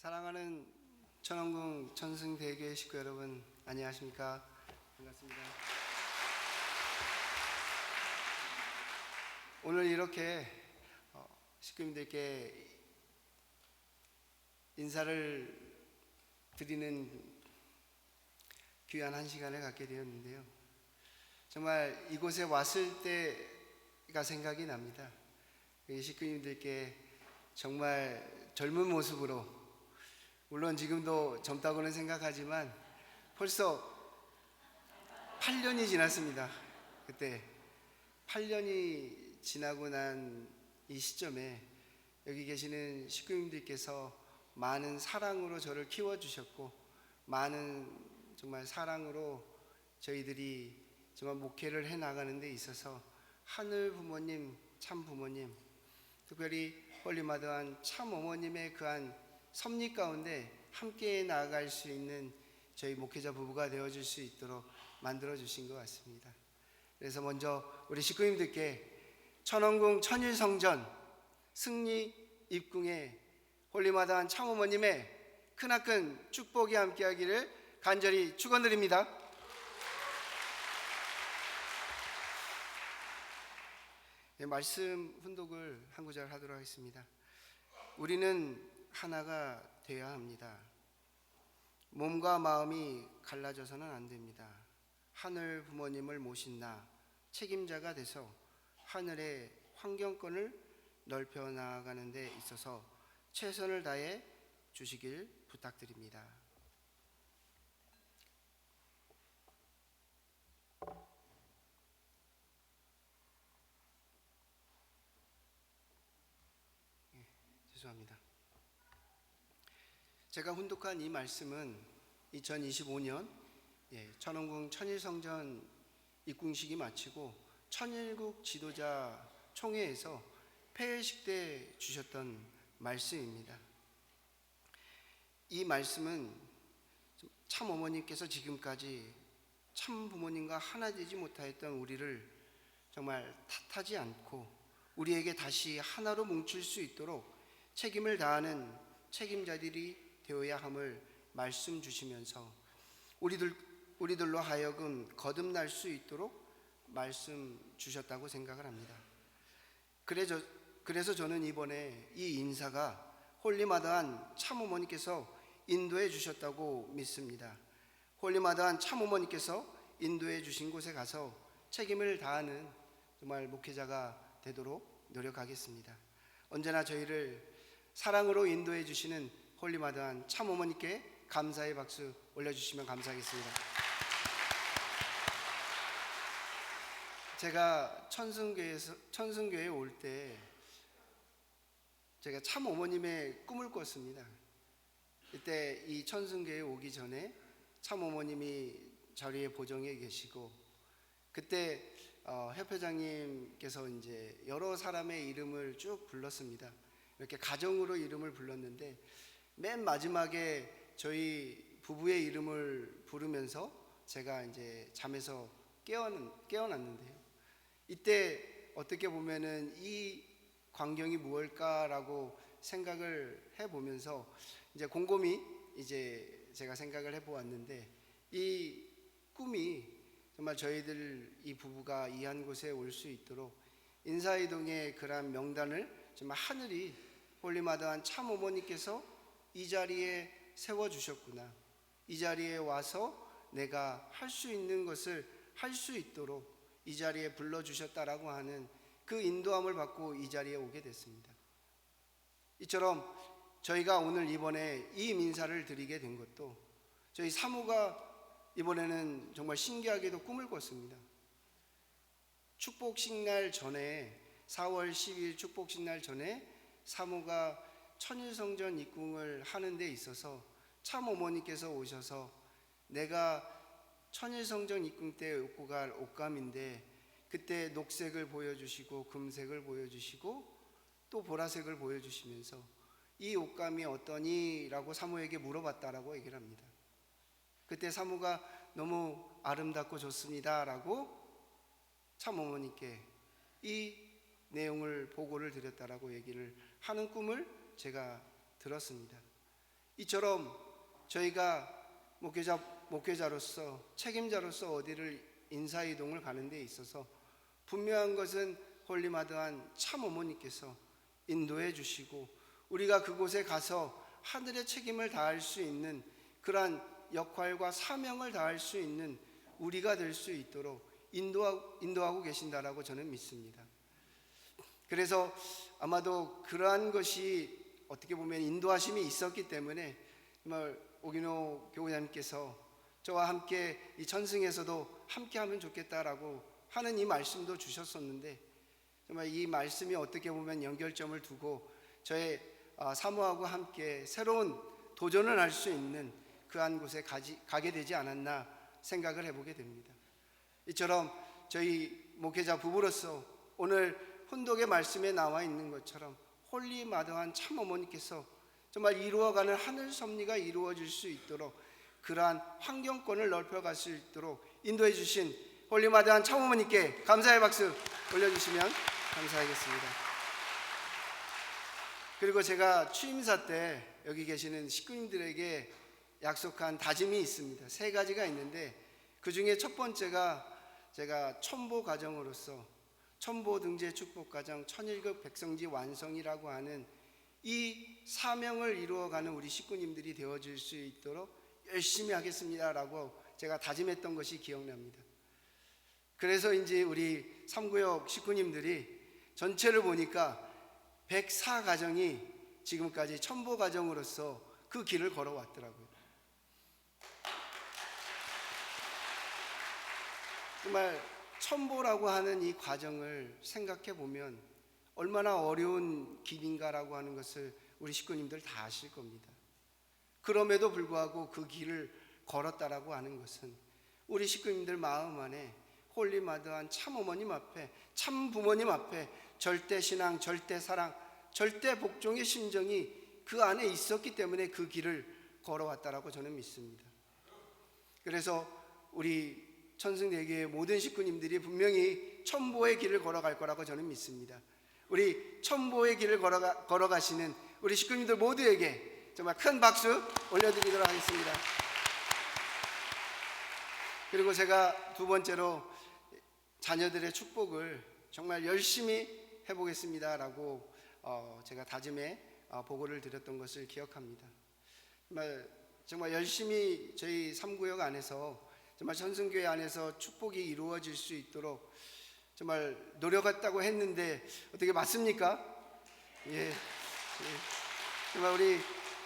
사랑하는 천원궁 천승대교회 식구 여러분 안녕하십니까 반갑습니다. 오늘 이렇게 어, 식구님들께 인사를 드리는 귀한 한 시간을 갖게 되었는데요. 정말 이곳에 왔을 때가 생각이 납니다. 이 식구님들께 정말 젊은 모습으로 물론 지금도 젊다고는 생각하지만 벌써 8년이 지났습니다. 그때 8년이 지나고 난 이 시점에 여기 계시는 식구님들께서 많은 사랑으로 저를 키워주셨고 많은 정말 사랑으로 저희들이 정말 목회를 해 나가는 데 있어서 하늘 부모님, 참 부모님, 특별히 홀리마드한 참 어머님의 그한 섭리 가운데 함께 나아갈 수 있는 저희 목회자 부부가 되어줄 수 있도록 만들어 주신 것 같습니다. 그래서 먼저 우리 식구님들께 천원궁 천일성전 승리 입궁의 홀리마다한 참어머님의 크나큰 축복이 함께하기를 간절히 축원드립니다. 네, 말씀 훈독을 한 구절 하도록 하겠습니다. 우리는 하나가 되어야 합니다. 몸과 마음이 갈라져서는 안 됩니다. 하늘 부모님을 모신 나 책임자가 돼서 하늘의 환경권을 넓혀 나가는 데 있어서 최선을 다해 주시길 부탁드립니다. 예, 죄송합니다. 제가 훈독한 이 말씀은 2025년 예, 천원궁 천일성전 입궁식이 마치고 천일국 지도자 총회에서 폐회식 때 주셨던 말씀입니다. 이 말씀은 참 어머님께서 지금까지 참 부모님과 하나 되지 못하였던 우리를 정말 탓하지 않고 우리에게 다시 하나로 뭉칠 수 있도록 책임을 다하는 책임자들이 되어야 함을 말씀 주시면서 우리들 우리들로 하여금 거듭날 수 있도록 말씀 주셨다고 생각을 합니다. 그래서 그래서 저는 이번에 이 인사가 홀리마다한 참어머니께서 인도해 주셨다고 믿습니다. 홀리마다한 참어머니께서 인도해 주신 곳에 가서 책임을 다하는 정말 목회자가 되도록 노력하겠습니다. 언제나 저희를 사랑으로 인도해 주시는 홀리마다한 참 어머니께 감사의 박수 올려주시면 감사하겠습니다. 제가 천승교에서 천승교에 올 때 제가 참 어머님의 꿈을 꿨습니다. 이때 이 천승교에 오기 전에 참 어머님이 자리에 보정해 계시고 그때 어, 협회장님께서 이제 여러 사람의 이름을 쭉 불렀습니다. 이렇게 가정으로 이름을 불렀는데 맨 마지막에 저희 부부의 이름을 부르면서 제가 이제 잠에서 깨어는, 깨어났는데요. 이때 어떻게 보면은 이 광경이 무엇일까라고 생각을 해보면서 이제 곰곰이 이제 제가 생각을 해보았는데 이 꿈이 정말 저희들 이 부부가 이 한 곳에 올 수 있도록 인사이동의 그러한 명단을 정말 하늘이 홀리마다한 참 어머니께서 이 자리에 세워 주셨구나. 이 자리에 와서 내가 할 수 있는 것을 할 수 있도록 이 자리에 불러 주셨다라고 하는 그 인도함을 받고 이 자리에 오게 됐습니다. 이처럼 저희가 오늘 이번에 이 민사를 드리게 된 것도 저희 사모가 이번에는 정말 신기하게도 꿈을 꿨습니다. 축복식 날 전에 4월 10일 축복식 날 전에 사모가 천일성전 입궁을 하는 데 있어서 참 어머니께서 오셔서 내가 천일성전 입궁 때 입고 갈 옷감인데 그때 녹색을 보여주시고 금색을 보여주시고 또 보라색을 보여주시면서 이 옷감이 어떠니? 라고 사모에게 물어봤다라고 얘기를 합니다. 그때 사모가 너무 아름답고 좋습니다. 라고 참 어머니께 이 내용을 보고를 드렸다라고 얘기를 하는 꿈을 제가 들었습니다. 이처럼 저희가 목회자 목회자로서 책임자로서 어디를 인사 이동을 가는 데 있어서 분명한 것은 홀리마드한 참 어머니께서 인도해 주시고 우리가 그곳에 가서 하늘의 책임을 다할 수 있는 그러한 역할과 사명을 다할 수 있는 우리가 될 수 있도록 인도하고, 인도하고 계신다라고 저는 믿습니다. 그래서 아마도 그러한 것이 어떻게 보면 인도하심이 있었기 때문에 정말 오기노 교우님께서 저와 함께 이 천승에서도 함께 하면 좋겠다라고 하는 이 말씀도 주셨었는데 정말 이 말씀이 어떻게 보면 연결점을 두고 저의 아, 사모하고 함께 새로운 도전을 할 수 있는 그한 곳에 가지, 가게 되지 않았나 생각을 해보게 됩니다. 이처럼 저희 목회자 부부로서 오늘 훈독의 말씀에 나와 있는 것처럼 홀리 마더한 참 어머니께서 정말 이루어가는 하늘 섭리가 이루어질 수 있도록 그러한 환경권을 넓혀갈 수 있도록 인도해 주신 홀리 마더한 참 어머니께 감사의 박수 올려주시면 감사하겠습니다. 그리고 제가 취임사 때 여기 계시는 식구님들에게 약속한 다짐이 있습니다. 세 가지가 있는데 그 중에 첫 번째가 제가 첨보 과정으로서 첨보 등재 축복 과정 천일급 백성지 완성이라고 하는 이 사명을 이루어가는 우리 식구님들이 되어줄 수 있도록 열심히 하겠습니다라고 제가 다짐했던 것이 기억납니다. 그래서 이제 우리 삼구역 식구님들이 전체를 보니까 104 가정이 지금까지 첨보 가정으로서 그 길을 걸어왔더라고요. 정말 첨보라고 하는 이 과정을 생각해 보면 얼마나 어려운 길인가라고 하는 것을 우리 식구님들 다 아실 겁니다. 그럼에도 불구하고 그 길을 걸었다라고 하는 것은 우리 식구님들 마음 안에 홀리마드한 참 어머님 앞에 참 부모님 앞에 절대 신앙, 절대 사랑, 절대 복종의 심정이 그 안에 있었기 때문에 그 길을 걸어왔다라고 저는 믿습니다. 그래서 우리 천승대교의 모든 식구님들이 분명히 천보의 길을 걸어갈 거라고 저는 믿습니다. 우리 천보의 길을 걸어가, 걸어가시는 우리 식구님들 모두에게 정말 큰 박수 올려드리도록 하겠습니다. 그리고 제가 두 번째로 자녀들의 축복을 정말 열심히 해보겠습니다라고 어, 제가 다짐에 어, 보고를 드렸던 것을 기억합니다. 정말 정말 열심히 저희 삼구역 안에서 정말 전승교회 안에서 축복이 이루어질 수 있도록 정말 노력했다고 했는데 어떻게 맞습니까? 예. 예. 정말 우리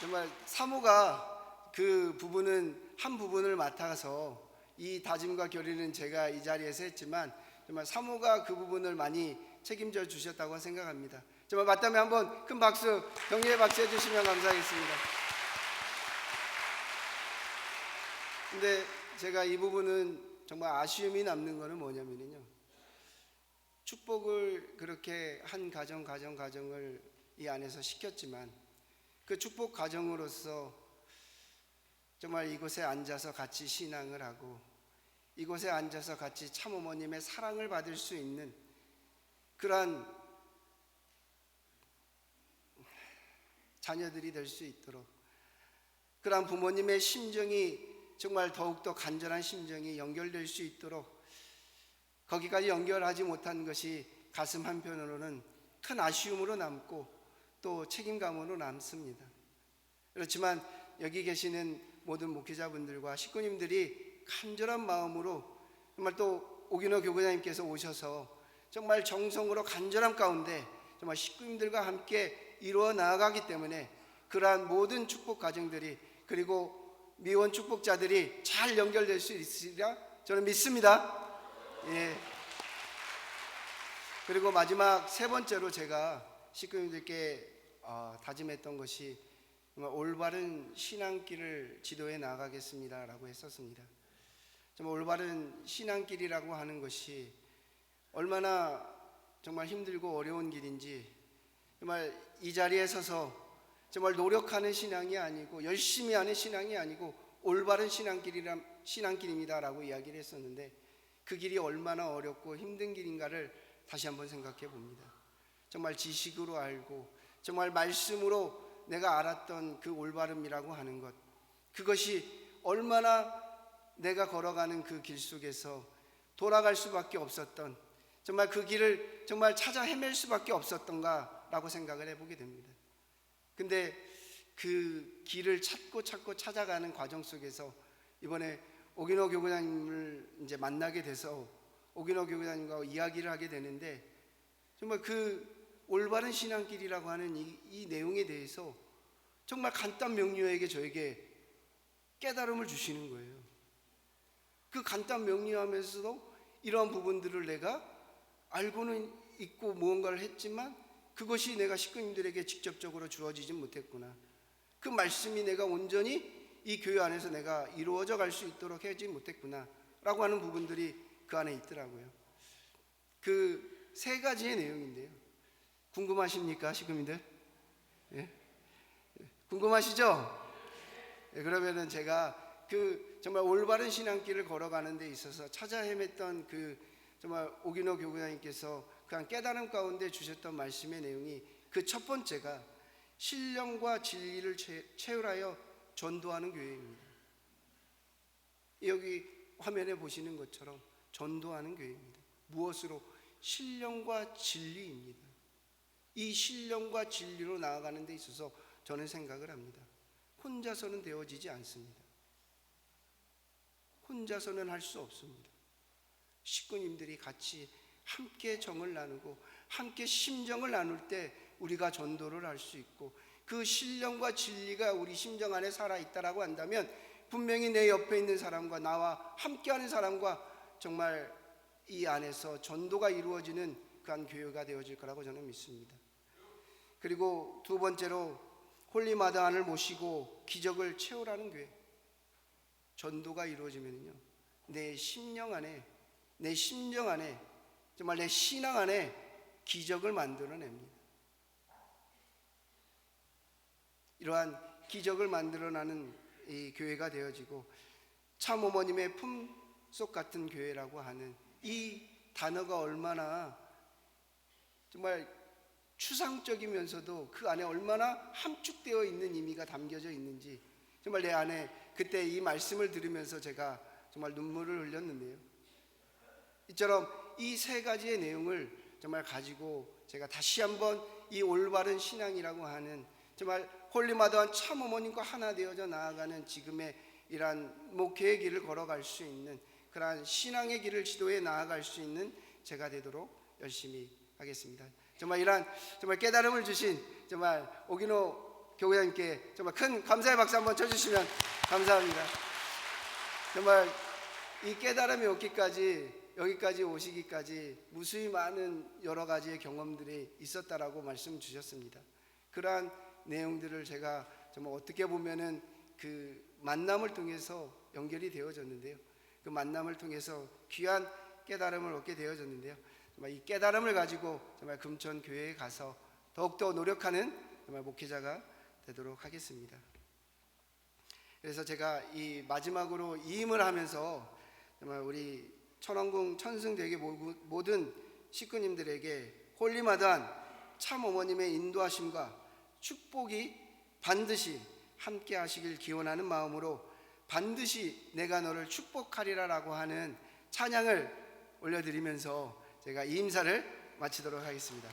정말 사모가 그 부분은 한 부분을 맡아서 이 다짐과 결의는 제가 이 자리에서 했지만 정말 사모가 그 부분을 많이 책임져 주셨다고 생각합니다. 정말 맞다면 한번 큰 박수, 격려의 박수 해주시면 감사하겠습니다. 근데 제가 이 부분은 정말 아쉬움이 남는 거는 뭐냐면요. 축복을 그렇게 한 가정, 가정, 가정을 이 안에서 시켰지만 그 축복 가정으로서 정말 이곳에 앉아서 같이 신앙을 하고 이곳에 앉아서 같이 참어머님의 사랑을 받을 수 있는 그러한 자녀들이 될 수 있도록 그러한 부모님의 심정이 정말 더욱더 간절한 심정이 연결될 수 있도록 거기까지 연결하지 못한 것이 가슴 한편으로는 큰 아쉬움으로 남고 또 책임감으로 남습니다. 그렇지만 여기 계시는 모든 목회자분들과 식구님들이 간절한 마음으로 정말 또 오기노 교구장님께서 오셔서 정말 정성으로 간절함 가운데 정말 식구님들과 함께 이루어 나아가기 때문에 그러한 모든 축복 과정들이 그리고 미원 축복자들이 잘 연결될 수 있으리라 저는 믿습니다. 예. 그리고 마지막 세 번째로 제가 식구님들께 어, 다짐했던 것이 올바른 신앙길을 지도해 나가겠습니다라고 했었습니다. 정말 올바른 신앙길이라고 하는 것이 얼마나 정말 힘들고 어려운 길인지 정말 이 자리에 서서 정말 노력하는 신앙이 아니고 열심히 하는 신앙이 아니고 올바른 신앙길이라 신앙길입니다라고 이야기를 했었는데 그 길이 얼마나 어렵고 힘든 길인가를 다시 한번 생각해 봅니다. 정말 지식으로 알고 정말 말씀으로 내가 알았던 그 올바름이라고 하는 것 그것이 얼마나 내가 걸어가는 그 길 속에서 돌아갈 수밖에 없었던 정말 그 길을 정말 찾아 헤맬 수밖에 없었던가라고 생각을 해보게 됩니다. 근데 그 길을 찾고 찾고 찾아가는 과정 속에서 이번에 오기노 교구장님을 이제 만나게 돼서 오기노 교구장님과 이야기를 하게 되는데 정말 그 올바른 신앙길이라고 하는 이, 이 내용에 대해서 정말 간단 명료하게 저에게 깨달음을 주시는 거예요. 그 간단 명료하면서도 이러한 부분들을 내가 알고는 있고 무언가를 했지만 그것이 내가 식구님들에게 직접적으로 주어지진 못했구나. 그 말씀이 내가 온전히 이 교회 안에서 내가 이루어져 갈 수 있도록 하지 못했구나. 라고 하는 부분들이 그 안에 있더라고요. 그 세 가지의 내용인데요. 궁금하십니까, 식구님들? 예? 궁금하시죠? 예, 그러면은 제가 그 정말 올바른 신앙길을 걸어가는 데 있어서 찾아 헤맸던 그 정말 오기노 교구장님께서 그한 깨달음 가운데 주셨던 말씀의 내용이 그 첫 번째가 신령과 진리를 채- 채울하여 전도하는 교회입니다. 여기 화면에 보시는 것처럼 전도하는 교회입니다. 무엇으로? 신령과 진리입니다. 이 신령과 진리로 나아가는 데 있어서 저는 생각을 합니다. 혼자서는 되어지지 않습니다. 혼자서는 할 수 없습니다. 식구님들이 같이 함께 정을 나누고 함께 심정을 나눌 때 우리가 전도를 할 수 있고 그 신령과 진리가 우리 심정 안에 살아 있다라고 한다면 분명히 내 옆에 있는 사람과 나와 함께하는 사람과 정말 이 안에서 전도가 이루어지는 그한 교회가 되어질 거라고 저는 믿습니다. 그리고 두 번째로 홀리마다안을 모시고 기적을 채우라는 교회. 전도가 이루어지면요. 내 심령 안에 내 심정 안에 정말 내 신앙 안에 기적을 만들어냅니다. 이러한 기적을 만들어나는 이 교회가 되어지고 참 어머님의 품속 같은 교회라고 하는 이 단어가 얼마나 정말 추상적이면서도 그 안에 얼마나 함축되어 있는 의미가 담겨져 있는지 정말 내 안에 그때 이 말씀을 들으면서 제가 정말 눈물을 흘렸는데요. 이처럼 이 세 가지의 내용을 정말 가지고 제가 다시 한번 이 올바른 신앙이라고 하는 정말 홀리마다한 참 어머님과 하나 되어져 나아가는 지금의 이러한 목회의 길을 걸어갈 수 있는 그러한 신앙의 길을 지도해 나아갈 수 있는 제가 되도록 열심히 하겠습니다. 정말 이러한 정말 깨달음을 주신 정말 오기노 교회장님께 정말 큰 감사의 박수 한번 쳐주시면 감사합니다. 정말 이 깨달음이 오기까지 여기까지 오시기까지 무수히 많은 여러 가지의 경험들이 있었다라고 말씀 주셨습니다. 그러한 내용들을 제가 정말 어떻게 보면은 그 만남을 통해서 연결이 되어졌는데요. 그 만남을 통해서 귀한 깨달음을 얻게 되어졌는데요. 정말 이 깨달음을 가지고 정말 금천 교회에 가서 더욱더 노력하는 정말 목회자가 되도록 하겠습니다. 그래서 제가 이 마지막으로 이임을 하면서 정말 우리 천왕궁 천승대교 모든 식구님들에게 홀리마다한 참 어머님의 인도하심과 축복이 반드시 함께 하시길 기원하는 마음으로 반드시 내가 너를 축복하리라라고 하는 찬양을 올려드리면서 제가 이 임사를 마치도록 하겠습니다.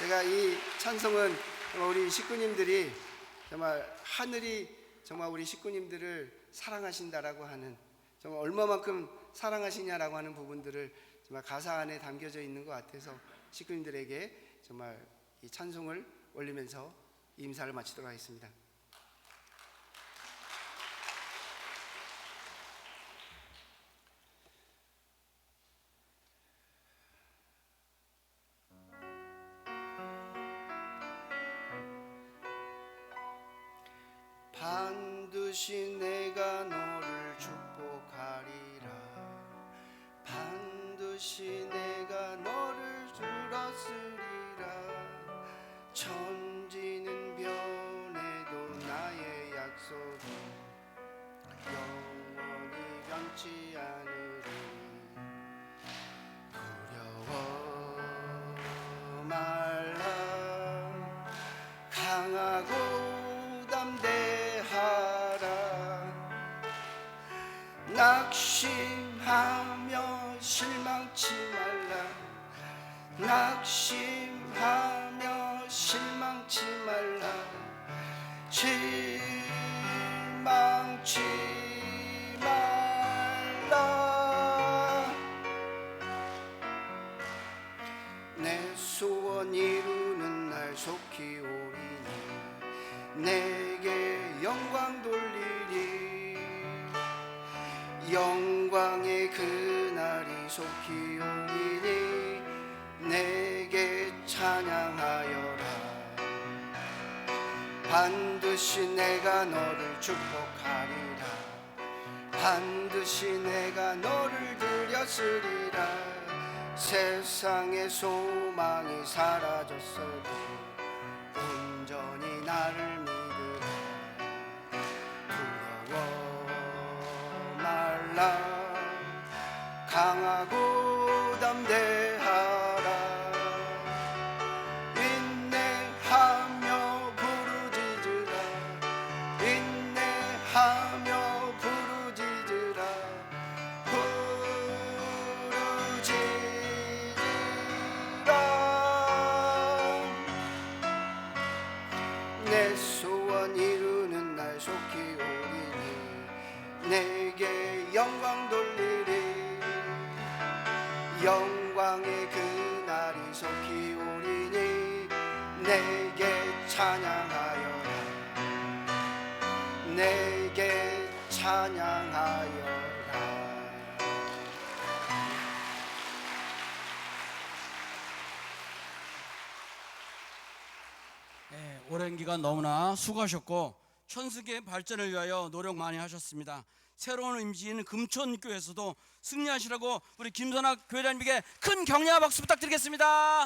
제가 이 찬송은 우리 식구님들이 정말 하늘이 정말 우리 식구님들을 사랑하신다라고 하는 정말 얼마만큼 사랑하시냐라고 하는 부분들을 정말 가사 안에 담겨져 있는 것 같아서 식구님들에게 정말 이 찬송을 올리면서 이 임사를 마치도록 하겠습니다. 반 낙심하며 실망치 말라. 실망치 말라. 내 소원 이루는 날 속히 오리니 내게 영광 돌리리. 영광의 그날이 속히 반드시 내가 너를 축복하리라. 반드시 내가 너를 드렸으리라. 세상의 소망이 사라졌어도 온전히 나를 내게 찬양하여라 네, 오랜 기간 너무나 수고하셨고 천수계 발전을 위하여 노력 많이 하셨습니다. 새로운 임지인 금천교에서도 승리하시라고 우리 김선학 교회장님에게 큰 격려와 박수 부탁드리겠습니다.